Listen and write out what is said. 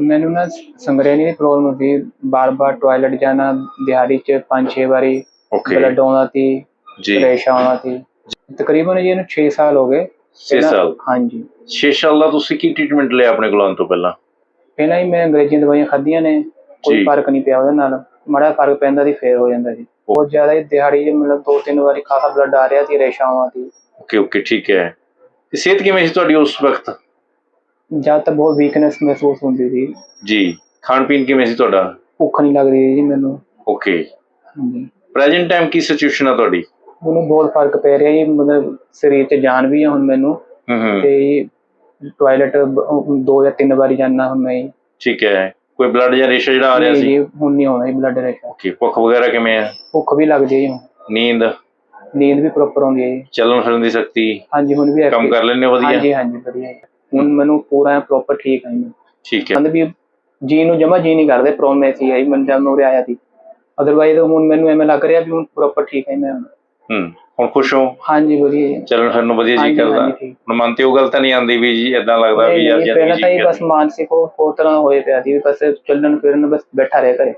ਮੈਨੂੰ ਨਾ ਸੰਗਰੇਨੀ ਦੀ ਪ੍ਰੋਬਲਮ ਸੀ ਬਾਰ-ਬਾਰ ਟਾਇਲਟ ਜਾਣਾ ਦਿਹਾੜੀ 'ਚ 5-6 ਵਾਰੀ ਓਕੇ ਬਲੱਡ ਆਉਂਦਾ ਸੀ ਜੀ। ਰੇਸ਼ਾ ਆਉਂਦਾ ਸੀ। ਤਕਰੀਬਨ ਜੀ ਇਹਨੂੰ 6 ਸਾਲ ਹੋ ਗਏ। 6 ਪਹਿਲਾਂ- ਸਾਲ। ਹਾਂਜੀ। 6 ਸਾਲ ਦਾ ਤੁਸੀਂ ਕੀ ਟ੍ਰੀਟਮੈਂਟ ਲਿਆ ਆਪਣੇ ਕੋਲ ਆਉਣ ਤੋਂ ਪਹਿਲਾਂ? ਪਹਿਲਾਂ ਹੀ ਮੈਂ ਅੰਗਰੇਜ਼ੀ ਦਵਾਈਆਂ ਖਾਧੀਆਂ ਨੇ ਕੋਈ ਜੀ। ਫ਼ਰਕ ਨਹੀਂ ਪਿਆ ਉਹਦੇ ਨਾਲ। ਮਾੜਾ ਫ਼ਰਕ ਪੈਂਦਾ ਸੀ ਫੇਰ ਹੋ ਜਾਂਦਾ ਸੀ। ਬਹੁਤ ਜ਼ਿਆਦਾ ਹੀ ਦਿਹਾੜੀ 'ਚ ਮਤਲਬ ਦੋ ਤਿੰਨ ਵਾਰੀ ਖਾਸਾ ਬਲੱਡ ਆ ਰਿਹਾ ਸੀ ਰੇਸ਼ਾ ਆਉਂਦਾ ਸੀ। ਓਕੇ ਓਕੇ ਠੀਕ ਹੈ। ਤੇ ਸਿਹਤ ਕਿਵੇਂ ਸੀ ਤੁਹਾਡੀ ਉਸ ਵਕਤ? ਜਦ ਤਾਂ ਬਹੁਤ ਵੀਕਨੈਸ ਮਹਿਸੂਸ ਹੁੰਦੀ ਸੀ। ਜੀ ਖਾਣ ਪੀਣ ਕਿਵੇਂ ਸੀ ਤੁਹਾਡਾ? ਭੁੱਖ ਨਹੀਂ ਲੱਗਦੀ ਸੀ ਜੀ ਮੈਨੂੰ। ਓਕੇ ਹਾਂਜੀ। ਪ੍ਰੈਜ਼ੈਂਟ ਟਾਈਮ ਕੀ ਸਿਚੁਏਸ਼ਨ ਆ ਤੁਹਾਡੀ? ਮੈਨੂੰ ਬਹੁਤ ਫ਼ਰਕ ਪੈ ਰਿਹਾ ਜੀ ਮਤਲਬ ਸਰੀਰ 'ਚ ਜਾਨ ਵੀ ਆ ਹੁਣ ਮੈਨੂੰ। ਹੂੰ ਹੂੰ। ਤੇ ਟਾਇਲਟ ਦੋ ਜਾਂ ਤਿੰਨ ਵਾਰੀ ਜਾਣਾ ਹੁਣ ਮੈਂ ਜੀ। ਠੀਕ ਹੈ। ਕੋਈ ਬਲੱਡ ਜਾਂ ਰੇਸ਼ਾ ਜਿਹੜਾ ਆ ਰਿਹਾ ਨਹੀਂ ਸੀ? ਜੀ ਹੁਣ ਨਹੀਂ ਆਉਣਾ ਜੀ ਬਲੱਡ ਰੇਸ਼ਾ। ਓਕੇ ਭੁੱਖ ਵਗੈਰਾ ਕਿਵੇਂ ਆ? ਭੁੱਖ ਵੀ ਲੱਗਦੀ ਹੈ ਜੀ ਹੁਣ। ਨੀਂਦ? ਨੀਂਦ ਵੀ ਪ੍ਰੋਪਰ ਆਉਂਦੀ ਹੈ ਜੀ। ਚੱਲਣ ਫਿਰਨ ਦੀ ਸ਼ਕਤੀ ਹਾਂਜੀ ਹੁਣ ਵੀ ਕੰਮ active- ਕਰ ਲੈਂਦੇ ਹੋ ਵਧੀਆ? ਹਾਂਜੀ ਹਾਂਜੀ ਵਧੀਆ ਜੀ। ਹੁਣ ਮੈਨੂੰ ਪੂਰਾ ਪ੍ਰੋਪਰ ਠੀਕ ਹੈ ਜੀ ਠੀਕ ਹੈ। ਕਹਿੰਦੇ ਵੀ ਜੀ ਨੂੰ ਜਮਾ ਜੀ ਨਹੀਂ ਕਰਦੇ ਪ੍ਰੋਬਲਮ ਐਸੀ ਹੈ ਜੀ ਮੈਂ ਜਦ ਉਰੇ ਆਇਆ ਸੀ। ਅਦਰਵਾਈਜ਼ ਹੁਣ ਮੈਨੂੰ ਐਵੇਂ ਲੱਗ ਰਿਹਾ ਵੀ ਹੁਣ ਪ੍ਰੋਪਰ ਠੀਕ ਹੈ ਮੈਂ। ਹੂੰ ਹੁਣ ਖੁਸ਼ ਹੋ? ਹਾਂਜੀ ਵਧੀਆ ਜੀ। ਚੱਲਣ ਫਿਰਨ ਨੂੰ ਵਧੀਆ ਜੀ ਕਰਦਾ। ਹੁਣ ਮਨ ਤੇ ਉਹ ਗੱਲ ਤਾਂ ਨਹੀਂ ਆਉਂਦੀ ਵੀ ਜੀ ਇਦਾਂ ਲੱਗਦਾ ਵੀ ਯਾਰ ਜ਼ਿੰਦਗੀ ਪਹਿਲਾਂ ਤਾਂ ਜੀ ਹੀ ਬਸ ਮਾਨਸਿਕ ਹੋਰ ਤਰ੍ਹਾਂ ਹੋਏ ਪਿਆ ਸੀ ਬਸ ਚੱਲਣ ਫਿਰਨ ਬਸ ਬੈਠਾ ਰਹਿ ਕਰੇ